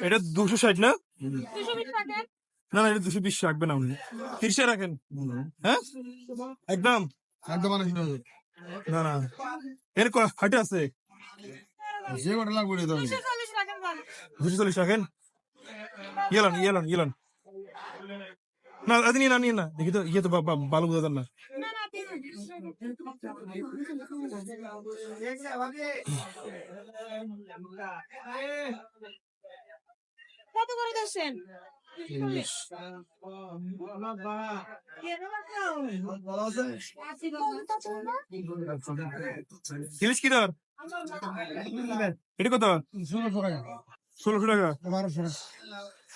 এটা দুশো ষাট না? না না এটা দুশো বিশ রাখবেন আপনি তিরিশে রাখেন। হ্যাঁ? একদম। একদম না না। এর ক- কয়টা আছে? যে কটা লাগবে দুশো চল্লিশ রাখেন বল ইয়েলন ইয়েলন ইয়েলন না আদি না নিয়ে না। দেখি তো ইয়ে তো বা- বা- ভালো বোঝা না। কত করে দিচ্ছেন ইলিশ কি দর এটা কত? ষোলোশো টাকা। ষোলোশো টাকা।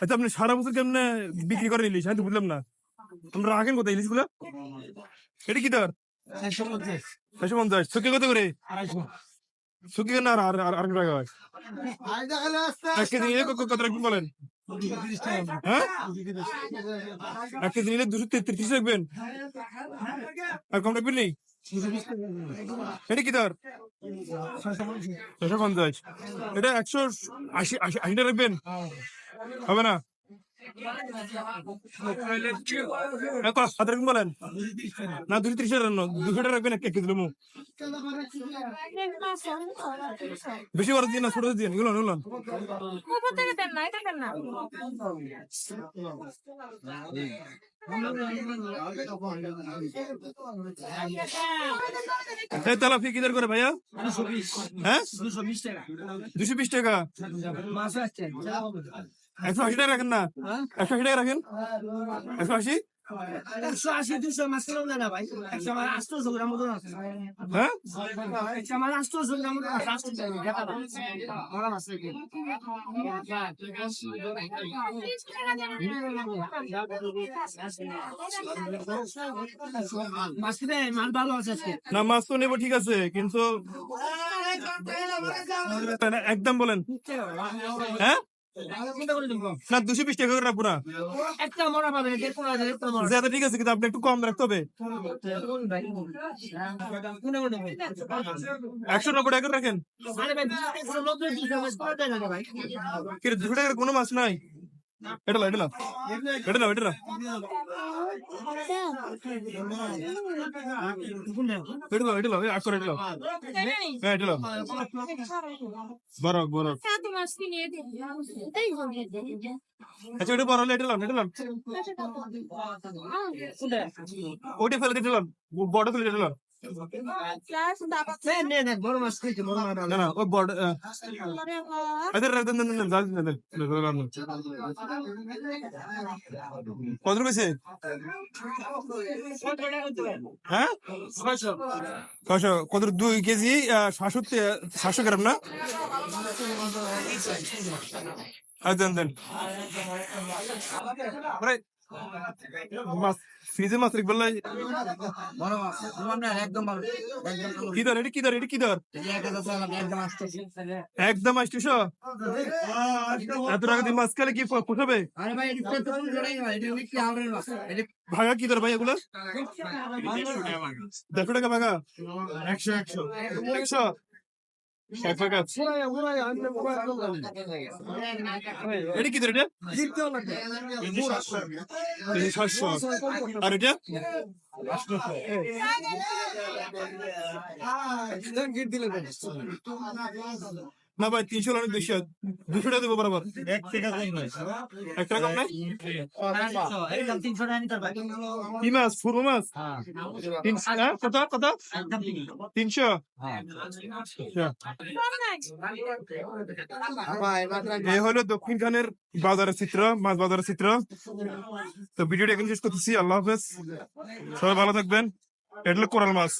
আচ্ছা আপনি সারা বছর কেমনে বিক্রি করেন ইলিশ আমি তো বুঝলাম না। আমরা রাখেন কোথায় ইলিশগুলো? এটা কি দর ছয়শো পঞ্চাশ। শুকিয়ে কত করে? না আর আর আড়াইশো টাকা হয়? বলেন? হ্যাঁ? দুশো রাখবেন? কম নেই? এটা কি এটা একশো আশি আশি আশি টাকা রাখবেন? হবে না? কত রাখবেন বলেন না দুশো ত্রিশ দুশো টাকা রাখবেন এক কেজি দিলাম বেশি বড় দিয়ে না ছোট দিয়ে এগুলো এগুলো উপর থেকে দেন না এটা দেন না এই তেলাপি কি করে ভাইয়া হ্যাঁ দুশো বিশ টাকা দুশো বিশ টাকা একশো আশি টাকা রাখেন না? একশো আশি টাকা রাখেন? একশো আশি? একশো আশি দুশো মাছ না ভাই? একশো আমার আটশো গ্রাম মতো আছে। হ্যাঁ? একশো আমার গ্রাম না মাছ তো নেব ঠিক আছে কিন্তু একদম বলেন। হ্যাঁ? না দুশো বিশ টাকা করে পুরা একটা মরা পাবেন ঠিক আছে কিন্তু আপনি একটু কম রাখতে হবে। একশো নব্বই টাকা করে রাখেন। দুশো টাকার কোনো মাছ নাই? এটা এটা এটা এটা হ্যাঁ বরক সাত মাস কিনে দিন এই হবে আচ্ছা ওটা বড় হলে এটা লো এটা লো ওটা ফেলে দিলাম বড় ফেলে দিতে আচ্ছা। কত হ্যাঁ দুই কেজি সাতশো সাতশো গ্রাম না আর দেন মাছ ফ্রিজে মাছ রাখবেন না? বড় মাছ আপনার একদম ভালো একদম ভালো কি দর এটা কি দর এটা কি দর একদম আসছে একদম আসতেছ এত টাকা দিয়ে মাছ খেলে কি প- পোষাবে আরে ভাই এটা তো ফুল জড়াই না এটা উইকলি আউটের মাছ এটা ভাগা কি দর ভাই এগুলো দেড়শো টাকা ভাগা একশো একশো। একশো এক ভাগা এটা কি এটা দিলে সাতশো আর এটা না ভাই তিনশো বেশি হয়। দুশো টাকা দেবো বরাবর। এক টাকা কম নাই এক টাকা কম নাই কি মাছ? ফুরো মাছ? তিনশো কত? কত? তিনশো। এই হলো দক্ষিণ খানের বাজারের চিত্র মাছ বাজারের চিত্র। তো ভিডিওটা এখানে শেষ করতেছি। আল্লাহ হাফেজ। সবাই ভালো থাকবেন। এটা হলো কোরাল মাছ।